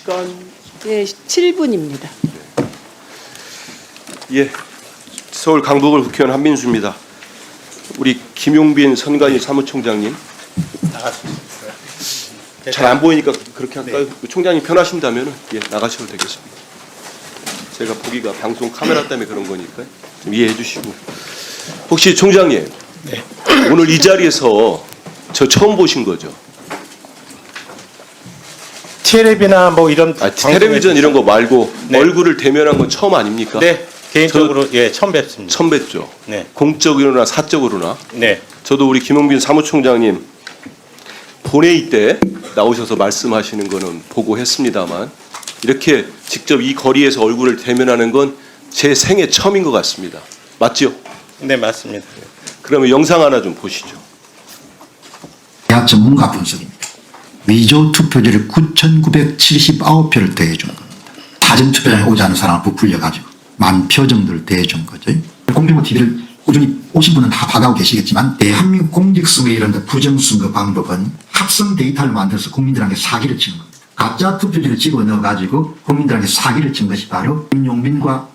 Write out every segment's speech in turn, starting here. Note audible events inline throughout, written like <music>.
시간 네, 7분입니다. 예 서울 강북을 국회의원 한민수입니다. 우리 김용빈 선관위 사무총장님 잘안 보이니까 그렇게 할까요? 총장님 편하신다면 예 나가셔도 되겠습니다. 제가 보기가 방송 카메라 때문에 그런 거니까 좀 이해해 주시고 혹시 총장님 오늘 이 자리에서 저 처음 보신 거죠? 텔레비나 뭐 이런 아, 방송에 텔레비전 이런 거 말고 네. 얼굴을 대면한 건 처음 아닙니까? 네 개인적으로 예 처음 뵙습니다. 처음 뵀죠. 네. 공적으로나 사적으로나 네. 저도 우리 김용빈 사무총장님 본회의 때 나오셔서 말씀하시는 거는 보고 했습니다만 이렇게 직접 이 거리에서 얼굴을 대면하는 건 제 생애 처음인 것 같습니다. 맞죠? 네 맞습니다. 그러면 영상 하나 좀 보시죠. 대학 전문가 분석입니다. 위조 투표지를 9,979표를 더해준 겁니다. 사전투표장에 오지 않은 사람을 부풀려가지고 만 표 정도를 더해준 거죠. 공정부 TV를 꾸준히 오신 분은 다 봐가고 계시겠지만 대한민국 공직선거에 이런 부정선거 방법은 합성 데이터를 만들어서 국민들에게 사기를 치는 겁니다. 가짜 투표지를 집어넣어가지고 국민들에게 사기를 친 것이 바로 김용민과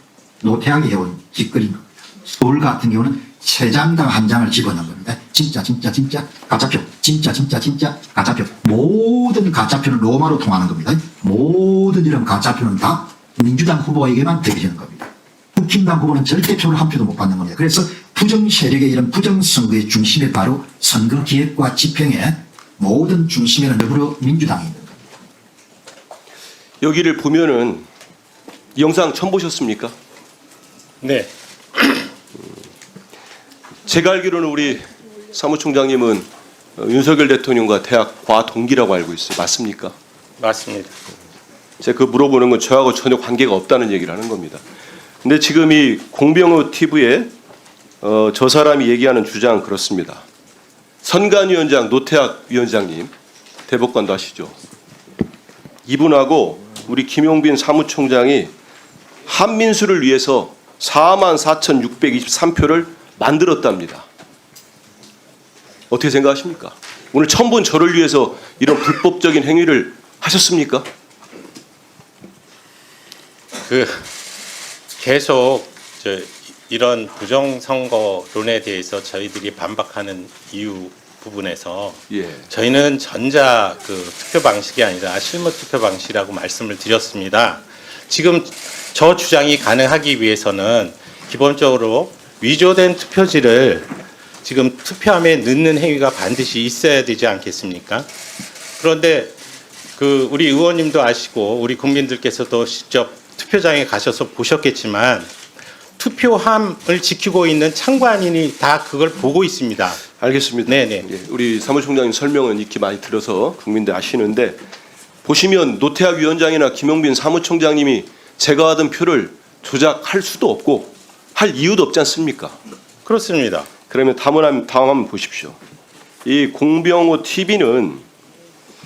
노태학이 해온 짓거리인 겁니다. 서울 같은 경우는 세 장당 한 장을 집어넣은 겁니다. 진짜 진짜 진짜 가짜표 진짜 진짜 진짜 가짜표 모든 가짜표는 로마로 통하는 겁니다. 모든 이런 가짜표는 다 민주당 후보에게만 되어지는 겁니다. 국힘당 후보는 절대 표를 한 표도 못 받는 겁니다. 그래서 부정 세력의 이런 부정 선거의 중심에 바로 선거 기획과 집행의 모든 중심에는 더불어 민주당이 있는 겁니다. 여기를 보면은 이 영상 처음 보셨습니까? 네. 제가 알기로는 우리 사무총장님은 어, 윤석열 대통령과 대학 과 동기라고 알고 있어요. 맞습니까? 맞습니다. 제가 그 물어보는 건 저하고 전혀 관계가 없다는 얘기를 하는 겁니다. 근데 지금 이 공병호 TV에 어, 저 사람이 얘기하는 주장 그렇습니다. 선관위원장 노태학 위원장님 대법관도 하시죠. 이분하고 우리 김용빈 사무총장이 한민수를 위해서 44,623표를 만들었답니다. 어떻게 생각하십니까? 오늘 처음 본 저를 위해서 이런 불법적인 행위를 하셨습니까? 그 계속 저 이런 부정 선거론에 대해서 저희들이 반박하는 이유 부분에서 예. 저희는 전자 그 투표 방식이 아니라 실무 투표 방식이라고 말씀을 드렸습니다. 지금 저 주장이 가능하기 위해서는 기본적으로 위조된 투표지를 지금 투표함에 넣는 행위가 반드시 있어야 되지 않겠습니까? 그런데 그 우리 의원님도 아시고 우리 국민들께서도 직접 투표장에 가셔서 보셨겠지만 투표함을 지키고 있는 참관인이 다 그걸 보고 있습니다. 알겠습니다. 네네. 예, 우리 사무총장님 설명은 익히 많이 들어서 국민들 아시는데 보시면 노태학 위원장이나 김용빈 사무총장님이 제가 하던 표를 조작할 수도 없고 할 이유도 없지 않습니까? 그렇습니다. 그러면 다음 한- 다음 한번 보십시오. 이 공병호 TV는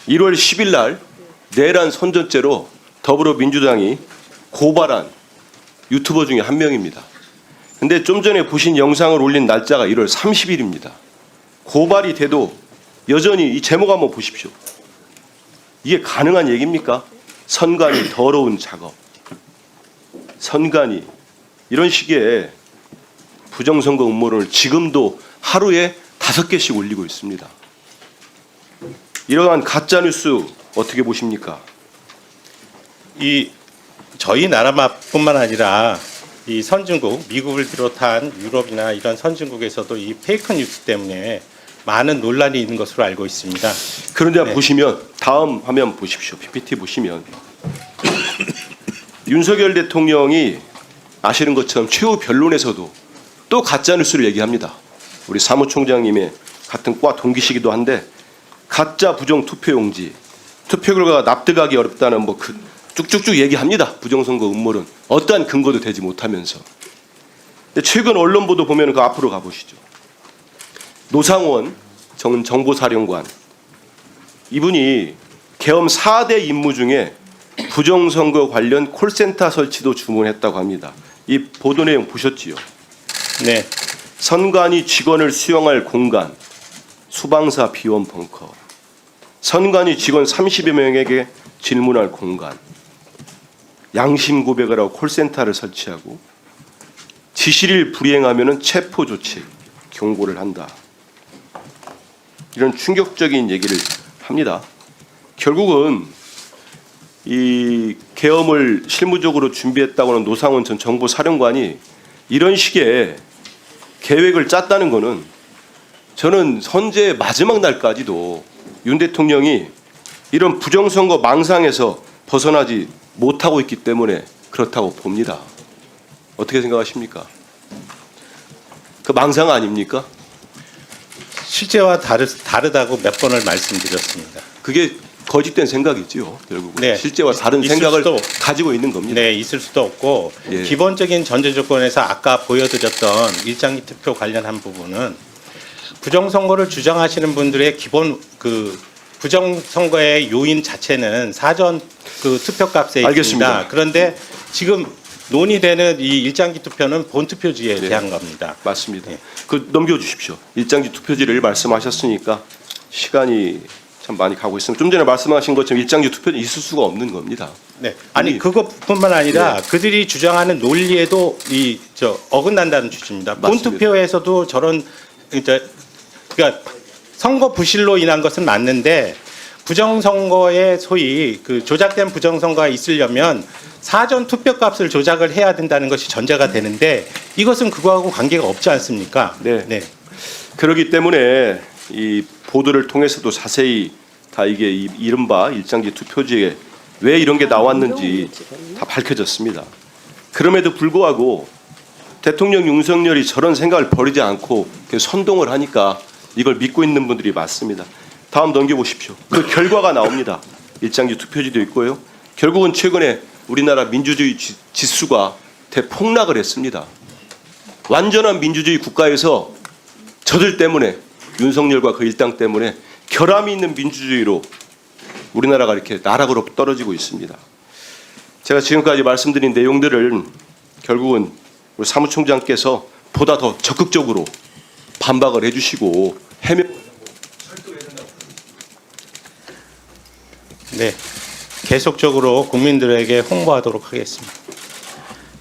1월 10일 날 내란 선전죄로 더불어민주당이 고발한 유튜버 중에 한 명입니다. 근데 좀 전에 보신 영상을 올린 날짜가 1월 30일입니다. 고발이 돼도 여전히 이 제목 한번 보십시오. 이게 가능한 얘기입니까? 선관위 더러운 작업. 선관위 이런 식의 부정선거 음모론을 지금도 하루에 다섯 개씩 올리고 있습니다. 이러한 가짜 뉴스 어떻게 보십니까? 이 저희 나라뿐만 아니라 이 선진국 미국을 비롯한 유럽이나 이런 선진국에서도 이 페이크 뉴스 때문에 많은 논란이 있는 것으로 알고 있습니다. 그런데 네. 보시면 다음 화면 보십시오. PPT 보시면 <coughs> 윤석열 대통령이 아시는 것처럼 최후 변론에서도 또 가짜 뉴스를 얘기합니다. 우리 사무총장님의 같은 과 동기시기도 한데 가짜 부정 투표용지 투표 결과가 납득하기 어렵다는 뭐 그 쭉쭉쭉 얘기합니다. 부정선거 음모론 어떠한 근거도 되지 못하면서 근데 최근 언론 보도 보면 그 앞으로 가보시죠. 노상원 전 정보사령관 이분이 계엄 4대 임무 중에 부정선거 관련 콜센터 설치도 주문했다고 합니다. 이 보도 내용 보셨지요? 네, 선관위 직원을 수용할 공간, 수방사 비원 벙커, 선관위 직원 30여 명에게 질문할 공간, 양심 고백을 하고 콜센터를 설치하고 지시를 불이행하면은 체포 조치 경고를 한다. 이런 충격적인 얘기를 합니다. 결국은 이 계엄을 실무적으로 준비했다고는 노상원 전 정보 사령관이 이런 식의 계획을 짰다는 거는 저는 선제 마지막 날까지도 윤 대통령이 이런 부정선거 망상에서 벗어나지 못하고 있기 때문에 그렇다고 봅니다. 어떻게 생각하십니까? 그 망상 아닙니까? 실제와 다르, 다르다고 몇 번을 말씀드렸습니다. 그게 거짓된 생각이지요. 결국은 네. 실제와 다른 있을 생각을 수도- 가지고 있는 겁니다. 네, 있을 수도 없고 예. 기본적인 전제 조건에서 아까 보여드렸던 일장기 투표 관련한 부분은 부정 선거를 주장하시는 분들의 기본 그 부정 선거의 요인 자체는 사전 그 투표 값에 알겠습니다. 있습니다. 그런데 지금 논의되는 이 일장기 투표는 본 투표지에 네. 대한 겁니다. 맞습니다. 예. 그 넘겨주십시오. 일장지 투표지를 말씀하셨으니까 시간이 참 많이 가고 있습니다. 좀 전에 말씀하신 것처럼 일장지 투표지 있을 수가 없는 겁니다. 네. 아니 그것뿐만 아니라 그들이 주장하는 논리에도 이 저 어긋난다는 취지입니다. 본 맞습니다. 투표에서도 저런 이제 그러니까 선거 부실로 인한 것은 맞는데 부정선거에 소위 그 조작된 부정선거가 있으려면 사전 투표값을 조작을 해야 된다는 것이 전제가 되는데 이것은 그거하고 관계가 없지 않습니까? 네. 네. 그렇기 때문에 이 보도를 통해서도 자세히 다 이게 이- 이른바 일장지 투표지에 왜 이런 게 나왔는지 다 밝혀졌습니다. 그럼에도 불구하고 대통령 윤석열이 저런 생각을 버리지 않고 선동을 하니까 이걸 믿고 있는 분들이 많습니다. 다음 넘겨보십시오. 그 결과가 나옵니다. 일장지 투표지도 있고요. 결국은 최근에 우리나라 민주주의 지- 지수가 대폭락을 했습니다. 완전한 민주주의 국가에서 저들 때문에 윤석열과 그 일당 때문에 결함이 있는 민주주의로 우리나라가 이렇게 나락으로 떨어지고 있습니다. 제가 지금까지 말씀드린 내용들을 결국은 우리 사무총장께서 보다 더 적극적으로 반박을 해주시고 해명 네. 계속적으로 국민들에게 홍보하도록 하겠습니다.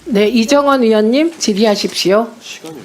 네, 이정원 의원님 질의하십시오. 시간이